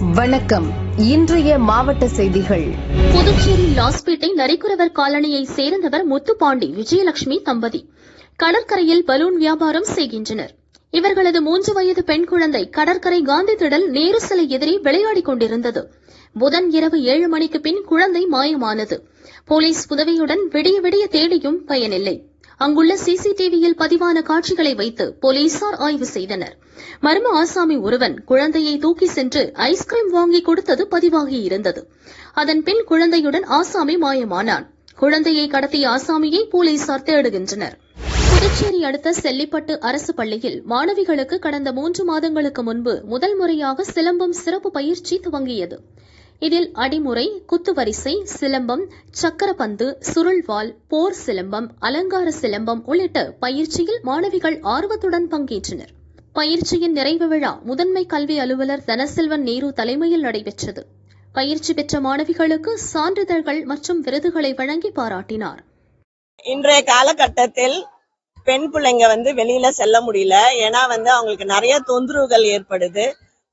வணக்கம். இன்றைய மாவட்ட செய்திகள். புதுச்சேரி லாஸ்பேட்டை நரிக்குறவர் காலனியை சேர்ந்தவர் முத்துப்பாண்டி விஜயலட்சுமி தம்பதி. கடற்கரையில் பலூன் வியாபாரம் செய்கின்றனர். இவர்களது மூன்று வயது பெண் குழந்தை கடற்கரை காந்தி திடல் நேரு சிலை எதிரே விளையாடிக் கொண்டிருந்தது. புதன் இரவு ஏழு மணிக்கு பின் குழந்தை மாயமானது. போலீஸ் உதவியுடன் விடிய விடிய தேடியும் பயனில்லை. அங்குள்ள சிசிடிவியில் பதிவான காட்சிகளை வைத்து போலீசார் ஆய்வு செய்தனர். மர்ம ஆசாமி ஒருவன் குழந்தையை தூக்கி சென்று ஐஸ்கிரீம் வாங்கி கொடுத்தது பதிவாகியிருந்தது அதன் பின் குழந்தையுடன் ஆசாமி மாயமானான். குழந்தையை கடத்திய ஆசாமியை போலீசார் தேடுகின்றனர். புதுச்சேரி அடுத்த செல்லிப்பட்டு அரசு பள்ளியில் மாணவிகளுக்கு கடந்த மூன்று மாதங்களுக்கு முன்பு முதல் முறையாக சிலம்பம் சிறப்பு பயிற்சி துவங்கியது. இதில் அடிமுறை குத்துவரிசை சிலம்பம் சக்கரப்பந்து சுருள்வாள் போர் சிலம்பம் அலங்கார சிலம்பம் உள்ளிட்ட பயிற்சியில் மாணவிகள் ஆர்வத்துடன் பங்கேற்றனர். பயிற்சியின் நிறைவு விழா முதன்மை கல்வி அலுவலர் தனசெல்வன் நேரு தலைமையில் நடைபெற்றது. பயிற்சி பெற்ற மாணவிகளுக்கு சான்றிதழ்கள் மற்றும் விருதுகளை வழங்கி பாராட்டினார். இன்றைய காலகட்டத்தில் பெண் பிள்ளைங்க வந்து வெளியில செல்ல முடியல. ஏன்னா வந்து அவங்களுக்கு நிறைய தொந்தரவுகள் ஏற்படுது.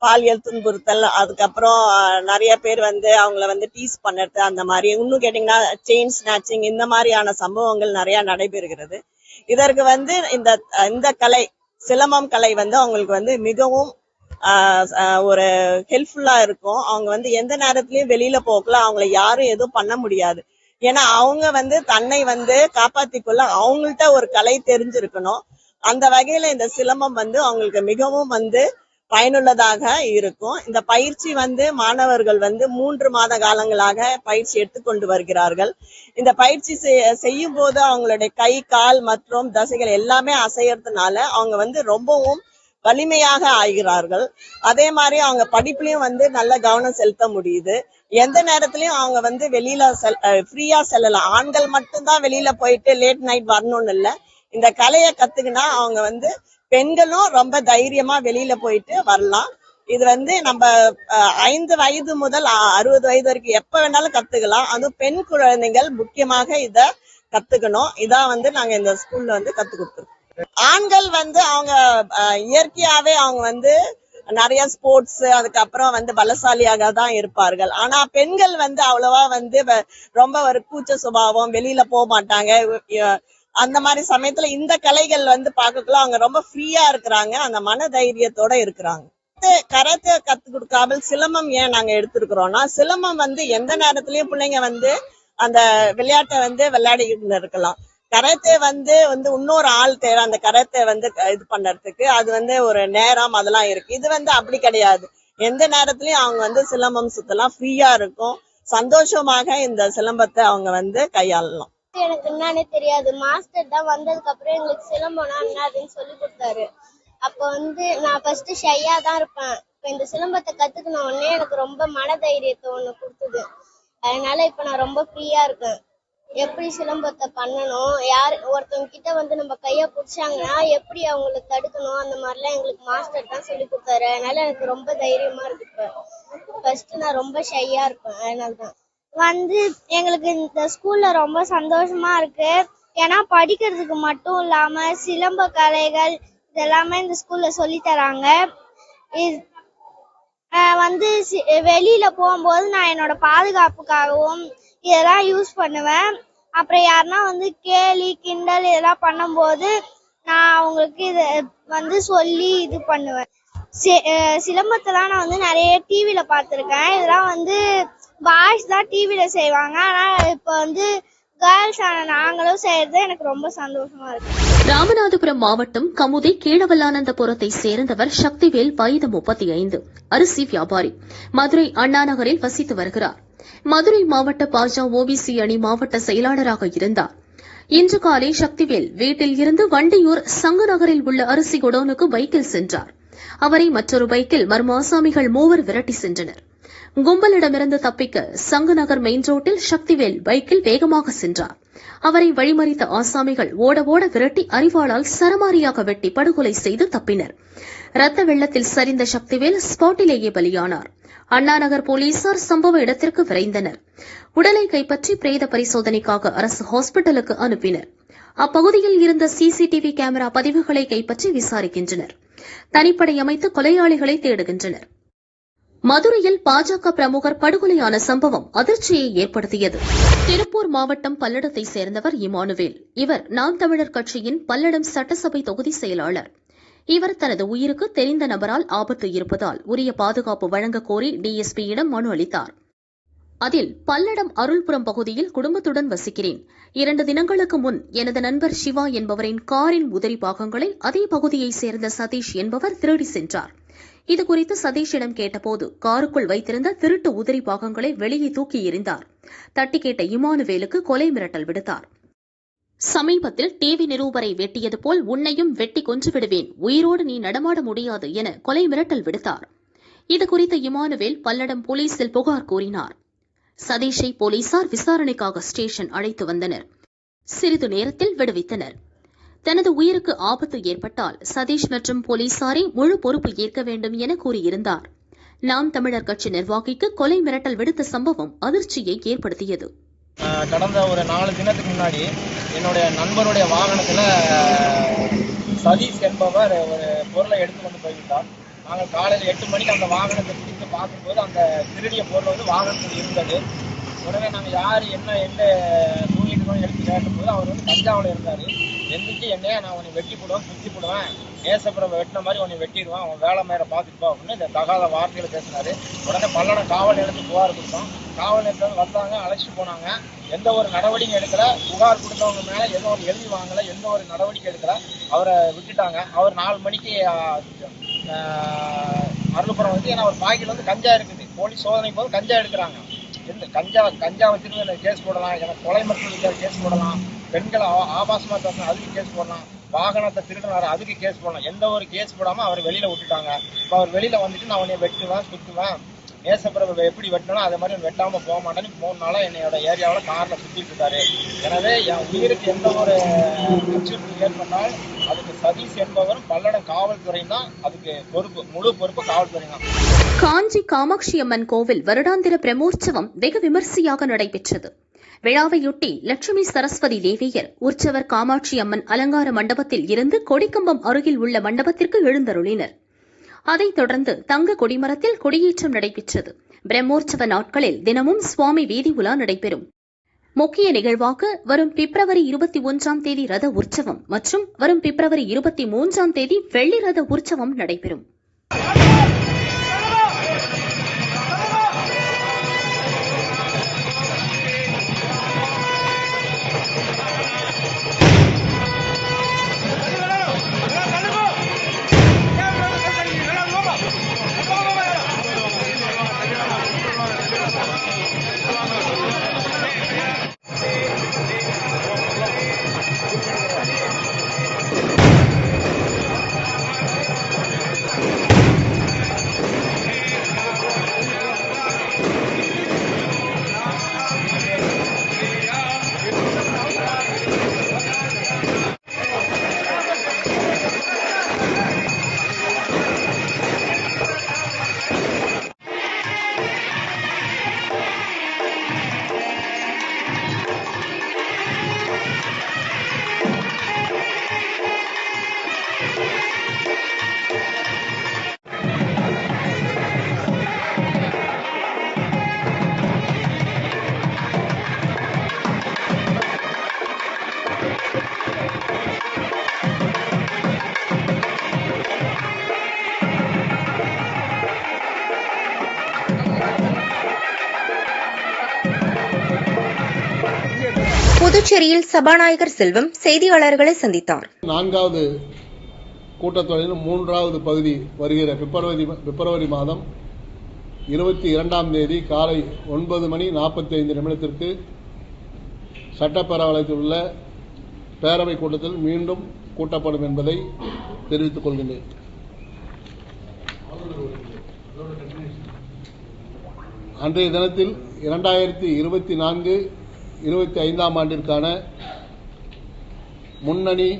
பாலியல் துன்புறுத்தல் அதுக்கப்புறம் நிறைய பேர் வந்து அவங்கள வந்து டீஸ் பண்ணுறது அந்த மாதிரி. இன்னும் கேட்டிங்கன்னா செயின் ஸ்நாச்சிங் இந்த மாதிரியான சம்பவங்கள் நிறைய நடைபெறுகிறது. இதற்கு வந்து இந்த இந்த கலை சிலம்பம் கலை வந்து அவங்களுக்கு வந்து மிகவும் ஆஹ் ஒரு ஹெல்ப்ஃபுல்லா இருக்கும். அவங்க வந்து எந்த நேரத்துலையும் வெளியில போகல. அவங்கள யாரும் எதுவும் பண்ண முடியாது. ஏன்னா அவங்க வந்து தன்னை வந்து காப்பாத்திக்கொள்ள அவங்கள்ட்ட ஒரு கலை தெரிஞ்சிருக்கணும். அந்த வகையில இந்த சிலம்பம் வந்து அவங்களுக்கு மிகவும் வந்து பயனுள்ளதாக இருக்கும். இந்த பயிற்சி வந்து மாணவர்கள் வந்து மூன்று மாத காலங்களாக பயிற்சி எடுத்துக்கொண்டு வருகிறார்கள். இந்த பயிற்சி செய்யும் போது அவங்களுடைய கை கால் மற்றும் தசைகள் எல்லாமே அசையறதுனால அவங்க வந்து ரொம்பவும் வலிமையாக ஆகிறார்கள். அதே மாதிரி அவங்க படிப்புலயும் வந்து நல்ல கவனம் செலுத்த முடியுது. எந்த நேரத்துலயும் அவங்க வந்து வெளியில செல் ஃப்ரீயா செல்லலாம். ஆண்கள் மட்டும்தான் வெளியில போயிட்டு லேட் நைட் வரணும்னு இல்ல. இந்த கலையை கத்துக்கினா அவங்க வந்து பெண்களும் ரொம்ப தைரியமா வெளியில போயிட்டு வரலாம். இது வந்து நம்ம அஹ், ஐந்து வயது முதல் அறுபது வயது வரைக்கும் எப்ப வேணாலும் கத்துக்கலாம். அதுவும் பெண் குழந்தைகள் முக்கியமாக இத கத்துக்கணும். இதான் வந்து நாங்க இந்த ஸ்கூல்ல வந்து கத்து கொடுத்துருக்கோம். ஆண்கள் வந்து அவங்க அஹ், இயற்கையாவே அவங்க வந்து நிறைய ஸ்போர்ட்ஸ் அதுக்கப்புறம் வந்து பலசாலியாக தான் இருப்பார்கள். ஆனா பெண்கள் வந்து அவ்வளவா வந்து வ- ரொம்ப ஒரு கூச்ச சுபாவம் வெளியில போக மாட்டாங்க. அந்த மாதிரி சமயத்துல இந்த கலைகள் வந்து பார்க்கக்குள்ள அவங்க ரொம்ப ஃப்ரீயா இருக்கிறாங்க. அந்த மன தைரியத்தோட இருக்கிறாங்க கராத்தே கத்து கொடுக்காமல் சிலம்பம் ஏன் நாங்க எடுத்திருக்கிறோம்னா சிலம்பம் வந்து எந்த நேரத்திலயும் பிள்ளைங்க வந்து அந்த விளையாட்டை வந்து விளையாடிக்கிட்டு இருக்கலாம். கரத்தை வந்து வந்து இன்னொரு ஆள் தேவை அந்த கரத்தை வந்து க- இது பண்றதுக்கு. அது வந்து ஒரு நேரம் அதெல்லாம் இருக்கு. இது வந்து அப்படி கிடையாது. எந்த நேரத்திலயும் அவங்க வந்து சிலம்பம் சுத்தலாம் ஃப்ரீயா இருக்கும். சந்தோஷமாக இந்த சிலம்பத்தை அவங்க வந்து கையாளலாம். எனக்கு என்னன்னு தெரியாது. மாஸ்டர் தான் வந்ததுக்கு அப்புறம் எங்களுக்கு சிலம்பம்னா என்னதுன்னு சொல்லி கொடுத்தாரு. அப்ப வந்து நான் ஃபர்ஸ்ட் ஷையா தான் இருப்பேன். இப்ப இந்த சிலம்பத்தை கத்துக்கின உடனே எனக்கு ரொம்ப மன தைரியத்தை ஒண்ணு கொடுத்தது. அதனால இப்ப நான் ரொம்ப ஃப்ரீயா இருக்கேன். எப்படி சிலம்பத்தை பண்ணணும்? யார் ஒருத்தவங்க கிட்ட வந்து நம்ம கைய பிடிச்சாங்கன்னா எப்படி அவங்களுக்கு தடுக்கணும்? அந்த மாதிரிலாம் எங்களுக்கு மாஸ்டர் தான் சொல்லி கொடுத்தாரு. அதனால எனக்கு ரொம்ப தைரியமா இருக்கு இப்ப. ஃபர்ஸ்ட் நான் ரொம்ப ஷையா இருப்பேன். அதனால தான் வந்து எங்களுக்கு இந்த ஸ்கூல்ல ரொம்ப சந்தோஷமா இருக்கு. ஏன்னா படிக்கிறதுக்கு மட்டும் இல்லாம சிலம்ப கலைகள் இதெல்லாமே இந்த ஸ்கூல்ல சொல்லி தராங்க. இது வந்து சி- வெளியில போகும்போது நான் என்னோட பாதுகாப்புக்காகவும் இதெல்லாம் யூஸ் பண்ணுவேன். அப்புறம் யாருன்னா வந்து கேலி கிண்டல் இதெல்லாம் பண்ணும்போது நான் அவங்களுக்கு இத வந்து சொல்லி இது பண்ணுவேன். சிலம்பத்தெல்லாம் நான் வந்து நிறைய டிவியில பார்த்துருக்கேன். இதெல்லாம் வந்து பாய்ஸ் தான் டிவில செய்வாங்க. ஆனா இப்போ வந்து கேர்ள்ஸ் ஆன நாங்களும் செய்யறது எனக்கு ரொம்ப சந்தோஷமா இருக்கு. ராமநாதபுரம் மாவட்டம் கமுதி கீழவல்லானந்தபுரத்தை சேர்ந்தவர் சக்திவேல் வயது முப்பத்தி ஐந்து அரிசி வியாபாரி. மதுரை அண்ணா நகரில் வசித்து வருகிறார். மதுரை மாவட்ட பாஜ ஓபிசி அணி மாவட்ட செயலாளராக இருந்தார். இன்று காலை சக்திவேல் வீட்டில் இருந்து வண்டியூர் சங்கு நகரில் உள்ள அரிசி குடோனுக்கு பைக்கில் சென்றார். அவரை மற்றொரு பைக்கில் மர்ம ஆசாமிகள் மூவர் விரட்டி சென்றனர். கும்பலிடமிருந்து தப்பிக்க சங்கு நகர் மெயின் ரோட்டில் சக்திவேல் பைக்கில் வேகமாக சென்றார். அவரை வழிமறித்த ஆசாமிகள் ஓட ஓட விரட்டி அறிவாளால் சரமாரியாக வெட்டி படுகொலை செய்து தப்பினர். ரத்த வெள்ளத்தில் சரிந்த சக்திவேல் ஸ்பாட்டிலேயே பலியானார். அண்ணாநகர் போலீசார் சம்பவ இடத்திற்கு விரைந்தனர். உடலை கைப்பற்றி பிரேத பரிசோதனைக்காக அரசு ஹாஸ்பிட்டலுக்கு அனுப்பினர். அப்பகுதியில் இருந்த சிசிடிவி கேமரா பதிவுகளை கைப்பற்றி விசாரிக்கின்றனர். தனிப்படை அமைத்து கொலையாளிகளை தேடுகின்றனர். மதுரையில் பாஜக பிரமுகர் படுகொலையான சம்பவம் அதிர்ச்சியை ஏற்படுத்தியது. திருப்பூர் மாவட்டம் பல்லடத்தை சேர்ந்தவர் இமானுவேல். இவர் நாம் தமிழர் கட்சியின் பல்லடம் சட்டசபை தொகுதி செயலாளர். இவர் தனது உயிருக்கு தெரிந்த நபரால் ஆபத்து இருப்பதால் உரிய பாதுகாப்பு வழங்கக் கோரி டிஎஸ்பியிடம் மனு அளித்தார். அதில் பல்லடம் அருள்புரம் பகுதியில் குடும்பத்துடன் வசிக்கிறேன். இரண்டு தினங்களுக்கு முன் எனது நண்பர் சிவா என்பவரின் காரின் உதிரி பாகங்களை அதே பகுதியைச் சேர்ந்த சதீஷ் என்பவர் திருடி இது இதுகுறித்து சதீஷிடம் கேட்டபோது காருக்குள் வைத்திருந்த திருட்டு உதிரி பாகங்களை வெளியே தூக்கி எறிந்தார். தட்டி கேட்ட இமானுவேலுக்கு கொலை மிரட்டல் விடுத்தார். சமீபத்தில் டிவி நிரூபரை வெட்டியது போல் உன்னையும் வெட்டி கொன்று விடுவேன். உயிரோடு நீ நடமாட முடியாது என கொலை மிரட்டல் விடுத்தார். இதுகுறித்து இமானுவேல் பல்லடம் போலீசில் புகார் கூறினார். சதீஷை போலீசார் விசாரணைக்காக ஸ்டேஷன் அழைத்து வந்தனர். சிறிது நேரத்தில் விடுவித்தனர். தனது உயிருக்கு ஆபத்து ஏற்பட்டால் சதீஷ் மற்றும் போலீசாரை முழு பொறுப்பு ஏற்க வேண்டும் என கூறியிருந்தார். நாம் தமிழர் கட்சி நிர்வாகிக்கு கொலை மிரட்டல் விடுத்த சம்பவம் அதிர்ச்சியை ஏற்படுத்தியது. கடந்த ஒரு நாலு தினத்துக்கு முன்னாடி என்னுடைய நண்பருடைய வாகனத்தில் சதீஷ் என்பவர் ஒரு பொருளை எடுத்து கொண்டு போய்விட்டார். நாங்கள் காலையில் எட்டு மணிக்கு அந்த வாகனத்தை பிடித்து பார்க்கும்போது அந்த திருடிய பொருள் வந்து வாகனத்தில் இருந்தது. உடனே நாங்கள் யார் என்ன என்ன சூழ்நிலை அவர் வந்து தஞ்சாவூரில் இருந்தார். எந்திரிச்சு என்னையா நான் உன்னை வெட்டி போடுவேன் குத்தி போடுவேன். நேசப்புறம் வெட்டின மாதிரி உன்னை வெட்டிடுவேன். அவன் வேலை மேலே பார்த்துட்டு போ அப்படின்னு இந்த தகாத வார்த்தைகளை பேசினாரு. உடனே பல்லடம் காவல் நிலையத்துக்கு புகார் கொடுத்தோம். காவல் நிலையத்தில் வந்தாங்க அழைச்சிட்டு போனாங்க. எந்த ஒரு நடவடிக்கை எடுக்கல. புகார் கொடுத்தவங்க மேலே எந்த ஒரு எழுதி வாங்கல. எந்த ஒரு நடவடிக்கை எடுக்கல. அவரை விட்டுட்டாங்க. அவர் நாலு மணிக்கு ஆஹ், அருள்புரம் வந்து ஏன்னா ஒரு பாக்கெட் வந்து கஞ்சா இருக்குது. போலீஸ் சோதனை போது கஞ்சா எடுக்கிறாங்க. எந்த கஞ்சா கஞ்சா வச்சிருந்து கேஸ் போடலாம். எனக்கு கொலை மட்டும் கேஸ் போடலாம். பெண்களை ஆபாசமா பேசணும் அதுக்கு கேஸ் போடலாம். வாகனத்தை திருடினாரு அதுக்கு கேஸ் போடலாம். எந்த ஒரு கேஸ் போடாம அவர் வெளியில விட்டுட்டாங்க. இப்போ அவர் வெளியில வந்துட்டு நான் உன்னை வெட்டுவேன் சுத்துவேன் நேசப்பிரபு எப்படி வெட்டினாலும் அதே மாதிரி வெட்டாம போக மாட்டேன்னு மூணு நாளாக என்னோட ஏரியாவில் கார்ல சுத்திட்டு இருக்காரு. எனவே என் உயிருக்கு எந்த ஒரு அச்சுறுத்தல் ஏற்பட்டால் அதுக்கு சதீஷ் என்பவரும் பல்லடம் காவல்துறையும் தான் அதுக்கு பொறுப்பு முழு பொறுப்பு காவல்துறை தான். காஞ்சி காமாட்சி அம்மன் கோவில் வருடாந்திர பிரமோற்சவம் வெகு விமர்சையாக நடைபெற்றது. விழாவையொட்டி லட்சுமி சரஸ்வதி தேவியர் உற்சவர் காமாட்சி அம்மன் அலங்கார மண்டபத்தில் இருந்து கொடிக்கம்பம் அருகில் உள்ள மண்டபத்திற்கு எழுந்தருளினர். அதைத் தொடர்ந்து தங்க கொடிமரத்தில் கொடியேற்றம் நடைபெற்றது. பிரம்மோற்சவ நாட்களில் தினமும் சுவாமி வீதி உலா நடைபெறும். முக்கிய நிகழ்வாக வரும் பிப்ரவரி இருபத்தி ஒன்றாம் தேதி ரத உற்சவம் மற்றும் வரும் பிப்ரவரி இருபத்தி மூன்றாம் தேதி வெள்ளி ரத உற்சவம் நடைபெறும். புதுச்சேரியில் சபாநாயகர் செல்வம் செய்தியாளர்களை சந்தித்தார். நான்காவது கூட்டத்தொடரில் மூன்றாவது பகுதி வருகிற பிப்ரவரி பிப்ரவரி மாதம் இருபத்தி இரண்டாம் தேதி காலை ஒன்பது மணி நாற்பத்தி ஐந்து நிமிடத்திற்கு சட்டப்பேரவையில் உள்ள பேரவை கூட்டத்தில் மீண்டும் கூட்டப்படும் என்பதை தெரிவித்துக் கொள்கின்றேன். அன்றைய தினத்தில் இரண்டாயிரத்தி இருபத்தி நான்கு இருபத்தி ஐந்தாம் ஆண்டிற்கான முன்னணி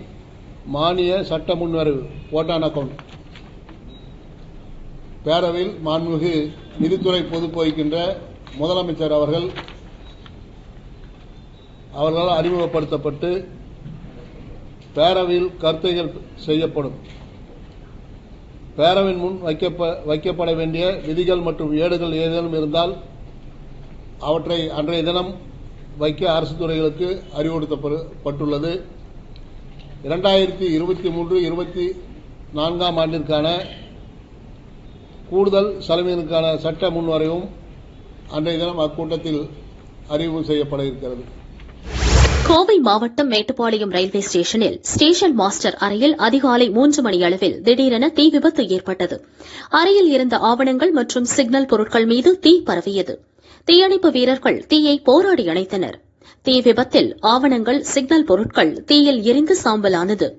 மானிய சட்ட முன்வரவு ஓட்டான் அக்கவுண்ட் பேரவையில் மாண்புமிகு நிதித்துறை பொறுப்பு முதலமைச்சர் அவர்கள் அவர்களால் அறிமுகப்படுத்தப்பட்டு பேரவையில் கருத்துகள் செய்யப்படும். பேரவின் முன் வைக்கப்ப வைக்கப்பட வேண்டிய விதிகள் மற்றும் ஏடுகள் ஏதேனும் இருந்தால் அவற்றை அன்றைய தினம் வைக்க அரசு துறைகளுக்கு அறிவுறுத்தப்பட்டுள்ளது. இரண்டாயிரத்தி இருபத்தி மூன்று இருபத்தி நான்காம் ஆண்டிற்கான கூடுதல் செலவினுக்கான சட்ட முன்வரைவும் அன்றைய தினம் அக்கூட்டத்தில் அறிவு செய்யப்பட இருக்கிறது. கோவை மாவட்டம் மேட்டுப்பாளையம் ரயில்வே ஸ்டேஷனில் ஸ்டேஷன் மாஸ்டர் அறையில் அதிகாலை மூன்று மணி அளவில் திடீரென தீ விபத்து ஏற்பட்டது. அறையில் இருந்த ஆவணங்கள் மற்றும் சிக்னல் பொருட்கள் மீது தீ பரவியது. தீயணைப்பு வீரர்கள் தீயை போராடி அணைத்தனர். தீ விபத்தில் ஆவணங்கள் சிக்னல் பொருட்கள் தீயில் எரிந்து சாம்பலானது.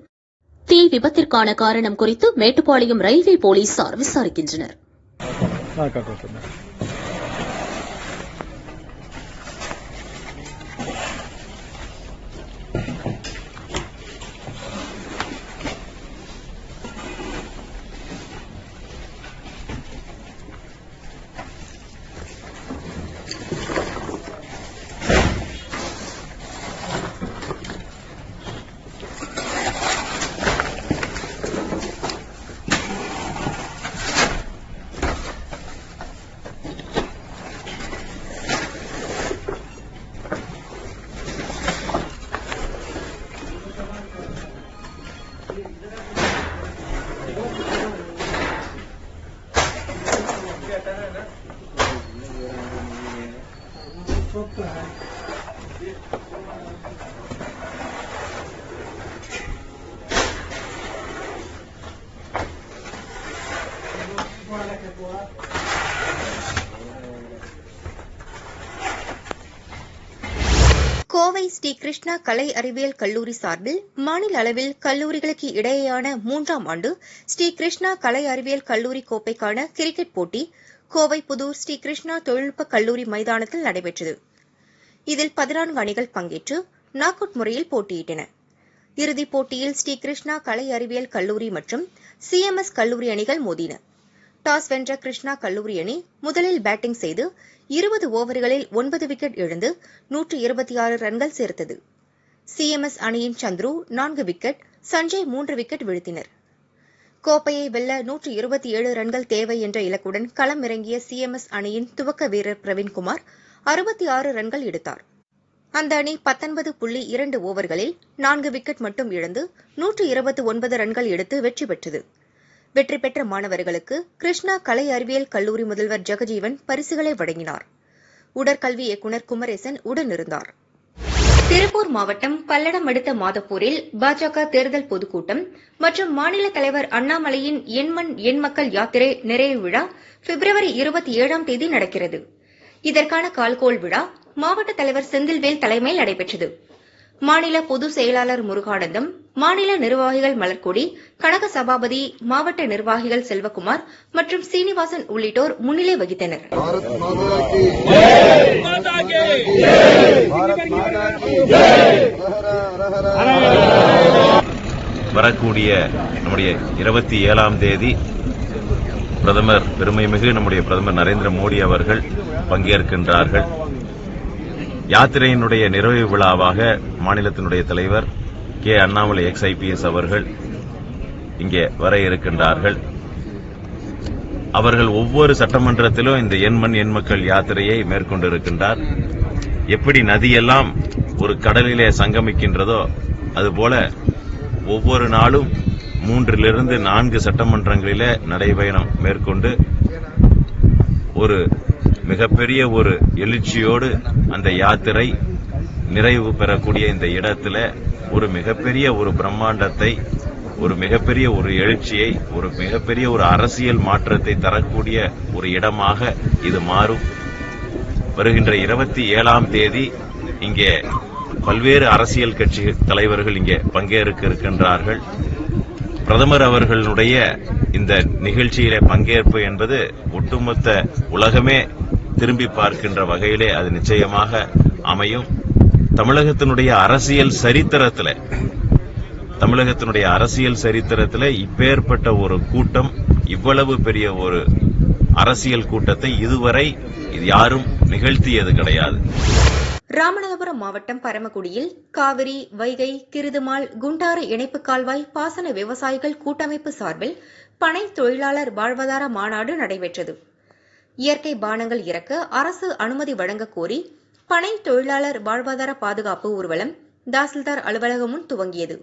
தீ விபத்திற்கான காரணம் குறித்து மேட்டுப்பாளையம் ரயில்வே போலீசார் விசாரிக்கின்றனர். கோவை ஸ்ரீ கிருஷ்ணா கலை அறிவியல் கல்லூரி சார்பில் மாநில அளவில் கல்லூரிகளுக்கு இடையேயான மூன்றாம் ஆண்டு ஸ்ரீ கிருஷ்ணா கலை அறிவியல் கல்லூரி கோப்பைக்கான கிரிக்கெட் போட்டி கோவை புதூர் ஸ்ரீ கிருஷ்ணா தொழில்நுட்ப கல்லூரி மைதானத்தில் நடைபெற்றது. இதில் பதினான்கு அணிகள் பங்கேற்று நாக் அவுட் முறையில் போட்டியிட்டன. இறுதிப் போட்டியில் ஸ்ரீ கிருஷ்ணா கலை அறிவியல் கல்லூரி மற்றும் சிஎம்எஸ் கல்லூரி அணிகள் மோதின. டாஸ் வென்ற கிருஷ்ணா கல்லூரி அணி முதலில் பேட்டிங் செய்து இருபது ஓவர்களில் ஒன்பது விக்கெட் இழந்து நூற்று இருபத்தி ஆறு ரன்கள் சேர்த்தது. சிஎம்எஸ் அணியின் சந்துரு நான்கு விக்கெட் சஞ்சய் மூன்று விக்கெட் வீழ்த்தினர். கோப்பையை வெல்ல நூற்று இருபத்தி ஏழு ரன்கள் தேவை என்ற இலக்குடன் களம் இறங்கிய சிஎம்எஸ் அணியின் துவக்க வீரர் பிரவீன்குமார் அறுபத்தி ஆறு ரன்கள் எடுத்தார். அந்த அணி பத்தொன்பது புள்ளி இரண்டு ஓவர்களில் நான்கு விக்கெட் மட்டும் இழந்து நூற்று இருபத்தி ஒன்பது ரன்கள் எடுத்து வெற்றி பெற்றது. வெற்றி பெற்ற மாணவர்களுக்கு கிருஷ்ணா கலை அறிவியல் கல்லூரி முதல்வர் ஜெகஜீவன் பரிசுகளை வழங்கினார். உடற்கல்வி இயக்குநர் குமரேசன் உடனிருந்தார் திருப்பூர் மாவட்டம் பல்லடம் அடுத்த மாதப்பூரில் பாஜக தேர்தல் பொதுக்கூட்டம் மற்றும் மாநில தலைவர் அண்ணாமலையின் எண்மண் எண் மக்கள் யாத்திரை நிறைவு விழா பிப்ரவரி இருபத்தி ஏழாம் தேதி நடக்கிறது. இதற்கான கால்கோள் விழா மாவட்ட தலைவர் செந்தில்வேல் தலைமையில் நடைபெற்றது. மாநில பொதுச் செயலாளர் முருகானந்தம் மாநில நிர்வாகிகள் மலர்கொடி கழக சபாபதி மாவட்ட நிர்வாகிகள் செல்வகுமார் மற்றும் சீனிவாசன் உள்ளிட்டோர் முன்னிலை வகித்தனர். வரக்கூடிய நம்முடைய இருபத்தி ஏழாம் தேதி பிரதமர் பெருமைமிகு நம்முடைய பிரதமர் நரேந்திர மோடி அவர்கள் பங்கேற்கின்றார்கள். யாத்திரையினுடைய நிறைவு விழாவாக மாநிலத்தினுடைய தலைவர் கே. அண்ணாமலை எக்ஸ் ஐபிஎஸ் அவர்கள் இங்கே வர இருக்கின்றார்கள். அவர்கள் ஒவ்வொரு சட்டமன்றத்திலும் இந்த எண்மண் எண் மக்கள் யாத்திரையை மேற்கொண்டிருக்கின்றார். எப்படி நதியெல்லாம் ஒரு கடலிலே சங்கமிக்கின்றதோ அதுபோல ஒவ்வொரு நாளும் மூன்றிலிருந்து நான்கு சட்டமன்றங்களிலே நடைபயணம் மேற்கொண்டு ஒரு மிகப்பெரிய ஒரு எழுச்சியோடு அந்த யாத்திரை நிறைவு பெறக்கூடிய இந்த இடத்துல ஒரு மிகப்பெரிய ஒரு பிரம்மாண்டத்தை ஒரு மிகப்பெரிய ஒரு எழுச்சியை ஒரு மிகப்பெரிய ஒரு அரசியல் மாற்றத்தை தரக்கூடிய ஒரு இடமாக இது மாறும். வருகின்ற இருபத்தி ஏழாம் தேதி இங்கே பல்வேறு அரசியல் கட்சி தலைவர்கள் இங்கே பங்கேற்க இருக்கின்றார்கள். பிரதமர் அவர்களுடைய இந்த நிகழ்ச்சியில பங்கேற்பு என்பது ஒட்டுமொத்த உலகமே திரும்பி பார்க்கின்ற வகையிலே அது நிச்சயமாக அமையும். தமிழகத்தினுடைய அரசியல் சரித்திரத்தில் தமிழகத்தினுடைய அரசியல் சரித்திரத்தில் இப்பேற்பட்ட ஒரு கூட்டம் இவ்வளவு பெரிய ஒரு அரசியல் கூட்டத்தை இதுவரை யாரும் நிகழ்த்தியது கிடையாது. ராமநாதபுரம் மாவட்டம் பரமக்குடியில் காவிரி வைகை கிருதுமால் குண்டாறு இணைப்பு கால்வாய் பாசன விவசாயிகள் கூட்டமைப்பு சார்பில் பனை தொழிலாளர் வாழ்வாதார மாநாடு நடைபெற்றது. இயற்கை பானங்கள் இறக்க அரசு அனுமதி வழங்கக் கோரி பனை தொழிலாளர் வாழ்வாதார பாதுகாப்பு ஊர்வலம் தாசில்தார் அலுவலகம் முன் துவங்கியது.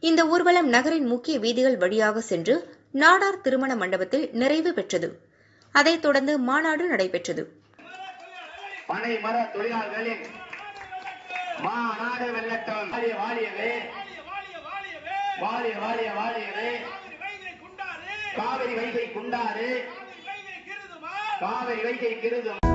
இந்த ஊர்வலம் நகரின் முக்கிய வீதிகள் வழியாக சென்று நாடார் திருமண மண்டபத்தில் நிறைவு பெற்றது. அதைத் தொடர்ந்து மாநாடு நடைபெற்றது. பனை மர தொழிலாளர்களின் மாநாடு வெள்ளட்டம் வாழியவே வாழிய வாழிய வாழியவே காவிரி வைகை குண்டாறு. கால இடைக்கை கெடுது